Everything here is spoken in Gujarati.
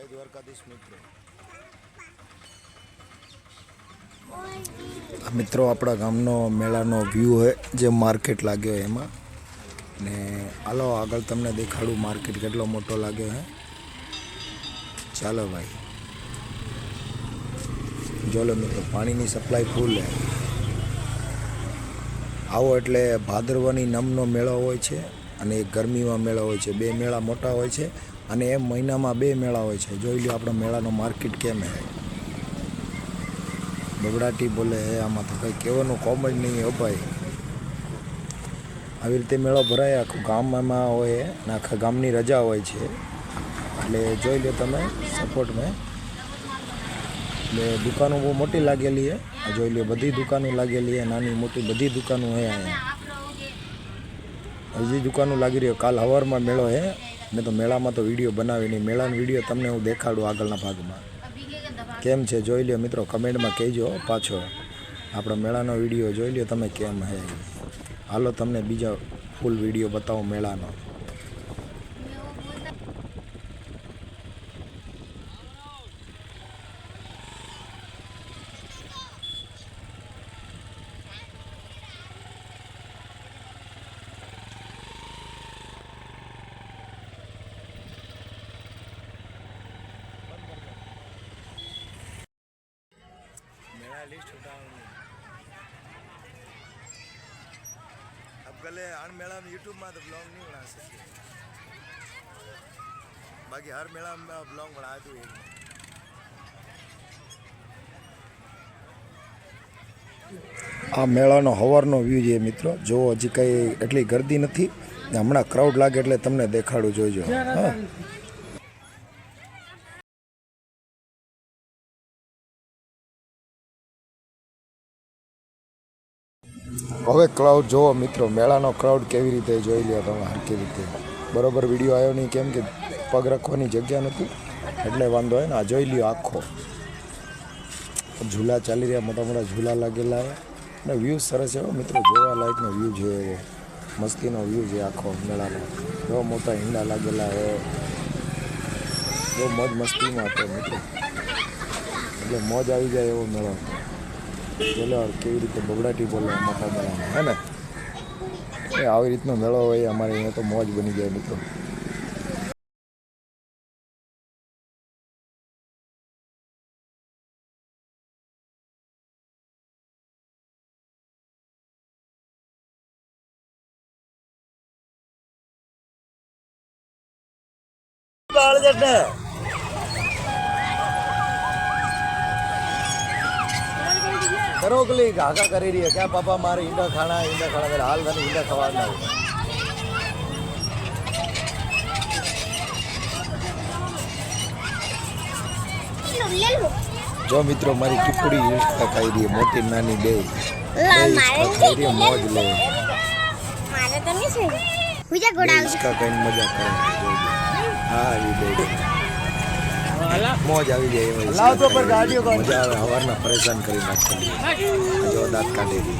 જય દ્વારકાધીશ મિત્રો. મિત્રો આપણા ગામનો મેળાનો વ્યૂ હોય જે માર્કેટ લાગ્યો એમાં. ને હાલો આગળ તમને દેખાડું માર્કેટ કેટલો મોટો લાગ્યો હે. ચાલો ભાઈ. જોલો મિત્રો, પાણીની સપ્લાય ફૂલ હે. આવો એટલે ભાદરવાની નમનો મેળો હોય છે અને એક ગરમીમાં મેળો હોય છે. બે મેળા મોટા હોય છે. અને એ મહિનામાં બે મેળા હોય છે. જોઈ લો આપણો મેળાનો માર્કેટ કેમ હે. બબડાટી બોલે હે, આમાં તો કંઈ કહેવાનું કોમ જ નહીં હો ભાઈ. આવી રીતે મેળો ભરાય, આખું ગામમાં હોય, અને આખા ગામની રજા હોય છે. એટલે જોઈ લો તમે સપોર્ટ મેં એટલે દુકાનો બહુ મોટી લાગેલી છે જોઈ લો બધી દુકાનો લાગેલી છે નાની મોટી બધી દુકાનો હે અહીંયા હજી દુકાનો લાગી રહ્યો, કાલ હવારમાં મેળો હે. મેં તો મેળામાં તો વીડિયો બનાવી નહીં મેળાનો વીડિયો તમને હું દેખાડું આગળના ભાગમાં. કેમ છે? જોઈ લ્યો મિત્રો, કમેન્ટમાં કહેજો પાછો. આપણો મેળાનો વીડિયો જોઈ લ્યો તમે કેમ હે. હાલો તમને બીજા ફૂલ વીડિયો બતાવો મેળાનો. લિસ્ટ ઉઠાવવાનું અબગલે હર મેળામાં યુટ્યુબમાં તો બ્લોગ નહીં ભણાશે બાકી હર મેળામાં બ્લોગ ભણાતું એક આ મેળાનો હવારનો વ્યૂ છે મિત્રો. જો હજી કંઈ એટલી ગરદી નથી. હમણાં ક્રાઉડ લાગે એટલે તમને દેખાડું જોઈજો. હા. હવે ક્રાઉડ જોવો મિત્રો, મેળાનો ક્રાઉડ કેવી રીતે જોઈ લ્યો તમે હરકી રીતે. બરોબર વીડિયો આવ્યો નહીં કેમ કે પગ રાખવાની જગ્યા નથી એટલે વાંધો હોય ને, આ જોઈ લ્યો આખો. ઝૂલા ચાલી રહ્યા, મોટા મોટા ઝૂલા લાગેલા અને વ્યૂ સરસ એવો, મિત્રો, જોવા લાયકનો વ્યૂ છે એવો. મસ્તીનો વ્યૂ છે આખો મેળાનો. એવો મોટા હિંડા લાગેલા છે બહુ મોજ મસ્તીમાં હતો, મિત્રો. એટલે મોજ આવી જાય એવો મેળો. બોલો કેવી રીતે બગડાટી બોલે મોટા મેળામાં હે ને? એ આવી રીતનો મેળો હોય, અમારે અહીંયા તો મોજ બની જાય મિત્રો. કરો કલી ઘાઘા કરી રહી ક્યાં પાપા મારે ઈંડા ખાણા ઈંડા ખાણા મેરે હાલ ખાને ઈંડા ખાવાના. જો મિત્રો મારી ટીપડી ઈંડા ખાઈ રહી મોટી નાની બે. ખાઈ રહી મોજ લે. મારે તો નહીં છે. બીજા ખાઈને મજા કરે. હા એ બે. મોજ આવી જાય એમાં પર ગાડીઓ મજા આવે હવારના પરેશાન કરી નાખતા જો દાંત કાઢી